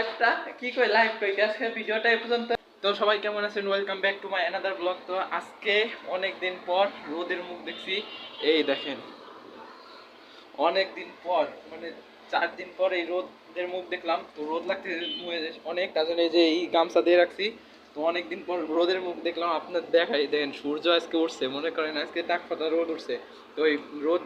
লাইভটা কি কই লাইভ কই? আজকে ভিডিওটা পর্যন্ত? তো সবাই কেমন আছেন? Welcome back to my another vlog তো আজকে অনেক দিন পর রোদের মুখ দেখছি। এই দেখেন অনেক দিন পর মানে চার দিন পর এই রোদের মুখ দেখলাম। তো রোদ লাগতে অনেক। তার জন্য এই যে এই গামছা দিয়ে রাখছি। তো অনেক দিন পর রোদের মুখ দেখলাম আপনার দেখাই। দেখেন, সূর্য আজকে উঠছে, মনে করেন আজকে টাক পাতা রোদ উঠছে। তো এই রোদ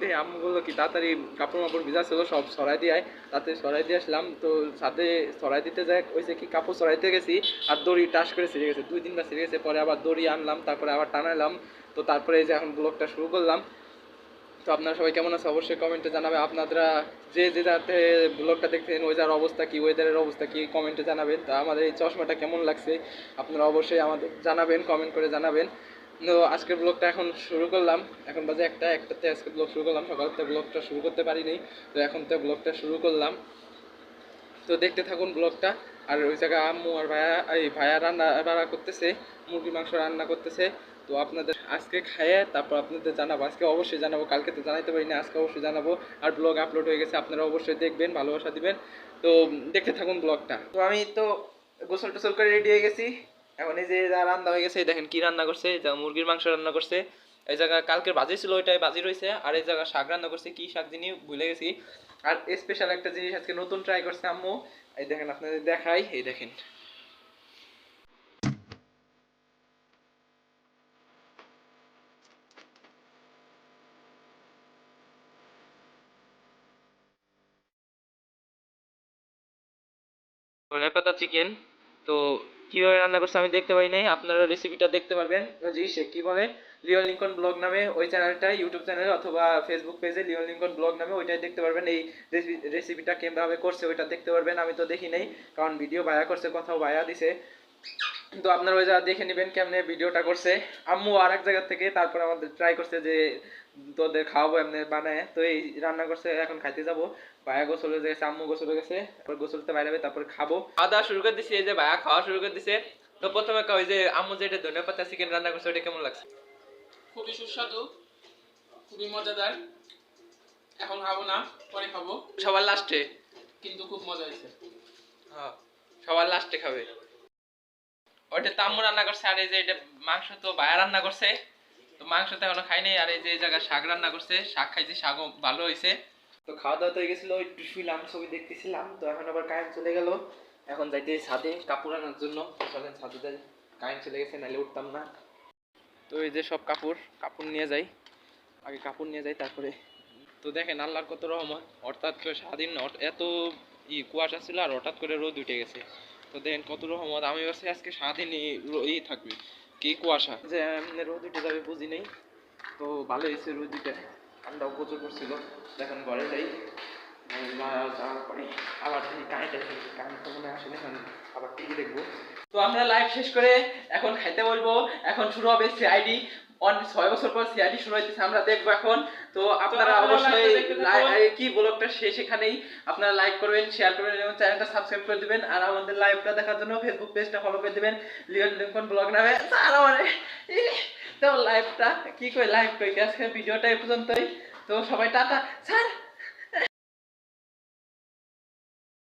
বলল কি তাড়াতাড়ি কাপড় মাপড় ভিজা ছিল সব সরাই দিয়ে তাতে সরাই দিয়ে আসলাম, তো সাথে সরাই দিতে যায় ওইসে কি কাপড় সরাইতে গেছি, আর দড়ি টাস করে ছিঁড়ে গেছে। দুই দিনবার ছিঁড়ে গেছে, পরে আবার দড়ি আনলাম, তারপরে আবার টানাইলাম তো তারপরে এই যে এখন ব্লগটা শুরু করলাম। তো আপনারা সবাই কেমন আছে? অবশ্যই কমেন্টে জানাবে। আপনারা যে যে যাতে ব্লগটা দেখছেন ওই যার অবস্থা কি ওয়েদারের অবস্থা কি কমেন্টে জানাবেন। তা আমাদের এই চশমাটা কেমন লাগছে, আপনারা অবশ্যই আমাদের জানাবেন কমেন্ট করে জানাবেন। তো আজকের ব্লগটা এখন শুরু করলাম। এখন বাজে একটা, একটাতে আজকে ব্লগ শুরু করলাম। সকাল থেকে ব্লগটা শুরু করতে পারিনি, তো এখন তো ব্লগটা শুরু করলাম। তো দেখতে থাকুন ব্লগটা আর ওই জায়গায় আম্মু আর ভাইয়া, এই ভাইয়া রান্না বাড়া করতেছে মুরগি মাংস রান্না করতেছে। তো আপনাদের আজকে খাইয়ে তারপর আপনাদের জানাব। আজকে অবশ্যই জানাব, কালকে তো জানাইতে পারি না, আজকে অবশ্যই জানাব। আর ব্লগ আপলোড হয়ে গেছে, আপনারা অবশ্যই দেখবেন, ভালোবাসা দিবেন। তো দেখতে থাকুন ব্লগটা তো আমি তো গোসল টোসল করে রেডি হয়ে গেছি। এখন এই যে যা রান্না হয়ে গেছে দেখেন কি রান্না করছে যা মুরগির মাংস রান্না করছে। এই জায়গা কালকের ভাজি ছিল, ওইটাই ভাজি রয়েছে আর এই জায়গা শাক রান্না করছে, কি শাক জিনিস ভুলে গেছি। আর স্পেশাল একটা জিনিস আজকে নতুন ট্রাই করছে আম্মু। এই দেখেন, আপনাদের দেখাই, এই দেখেন। ধনে পাতা চিকেন তো কীভাবে রান্না করছে আমি দেখতে পাই নাই, আপনারা রেসিপিটা দেখতে পারবেন। জি সে কি বলে? লিওন লিঙ্কন ব্লগ নামে ওই চ্যানেলটা ইউটিউব চ্যানেল অথবা ফেসবুক পেজে লিওন লিঙ্কন ব্লগ নামে ওইটাই দেখতে পারবেন। এই রেসিপিটা কেমভাবে করছে ওইটা দেখতে পারবেন, আমি তো দেখি নাই, কারণ ভিডিও বায়া করছে, কথাও বায়া দিছে। তো আপনারা ওই জায়গা দেখে নেবেন কেমনে ভিডিওটা করছে। আম্মু আর এক জায়গা থেকে তারপর আমাদের ট্রাই করছে যে তোদের খাওয়াবো এমনি বানায়। তো এই রান্না করছে এখন খাইতে যাব। ভাইয়া গোসলে গেছে আম্মু গোসলে গেছে। তারপর গোসলতে বাইরে যাবে তারপর খাব। খাওয়া দাওয়া শুরু করে দিছি এই যে ভাইয়া খাওয়া শুরু করে দিছে। তো প্রথমে ওই যে আম্মু যেটা ধনে পাতা চিকেন রান্না করছে ওটা কেমন লাগছে? খুবই সুস্বাদু খুবই মজাদার। এখন খাব না পরে খাব। সবার লাস্টে কিন্তু খুব মজা হয়েছে। হ্যাঁ সবার লাস্টে খাবে। ওটা তো আম্মু রান্না করছে, আর এই যে এটা মাংস তো ভাইয়া রান্না করছে। তো মাংস তো এখনও খাই নাই, আর এই যে জায়গায় শাক রান্না করছে, শাক খাইছি, শাকও ভালো হয়েছে তো খাওয়া দাওয়া তো হয়ে গেছিল একটু শুইলাম ছবি দেখতেছিলাম, তো এখন আবার কারেন্ট চলে গেল। এখন যাইতে ছাদে, কাপড় আনার জন্য। চলেন ছাদে যাই, কারেন্ট চলে গেছে, নাহলে উঠতাম না। তো এই যে সব কাপড় কাপড় নিয়ে যাই। আগে কাপড় নিয়ে যাই, তারপরে তো দেখেন আল্লাহর কত রহমত, হঠাৎ করে স্বাধীন এত ই কুয়াশা ছিল, আর হঠাৎ করে রোদ উঠে গেছে। তো দেখেন কত রহমত। আমি ভাবছি আজকে সারাদিন ই থাকবে। কি কুয়াশা? যে রোদ উঠে যাবে, বুঝি নেই। তো ভালো হয়েছে রোদ উঠে ঠান্ডাও প্রচুর করছিল দেখেন ঘরে যাই যাওয়ার পরে আবার কারেন্ট আসে মনে আসে এখন আবার টিভি দেখব। তো আমরা লাইভ শেষ করে এখন খাইতে বলব। এখন শুরু হবে সিআইডি অন ছয় বছর পর সিআইডি শুরু হইতেছে আমরা দেখব এখন। তো আপনারা অবশ্যই কি ব্লগটা শেষ এখানেই। আপনারা লাইক করবেন শেয়ার করবেন এবং চ্যানেলটা সাবস্ক্রাইব করে দিবেন। আর আমাদের লাইভটা দেখার জন্য ফেসবুক পেজটা ফলো করে দিবেন। লিওন লিঙ্কন ব্লগ নামে। আর আমার তো লাইভটা কি কই লাইভ কই আজকে ভিডিওটা এই পর্যন্তই। তো সবাই টাটা। স্যার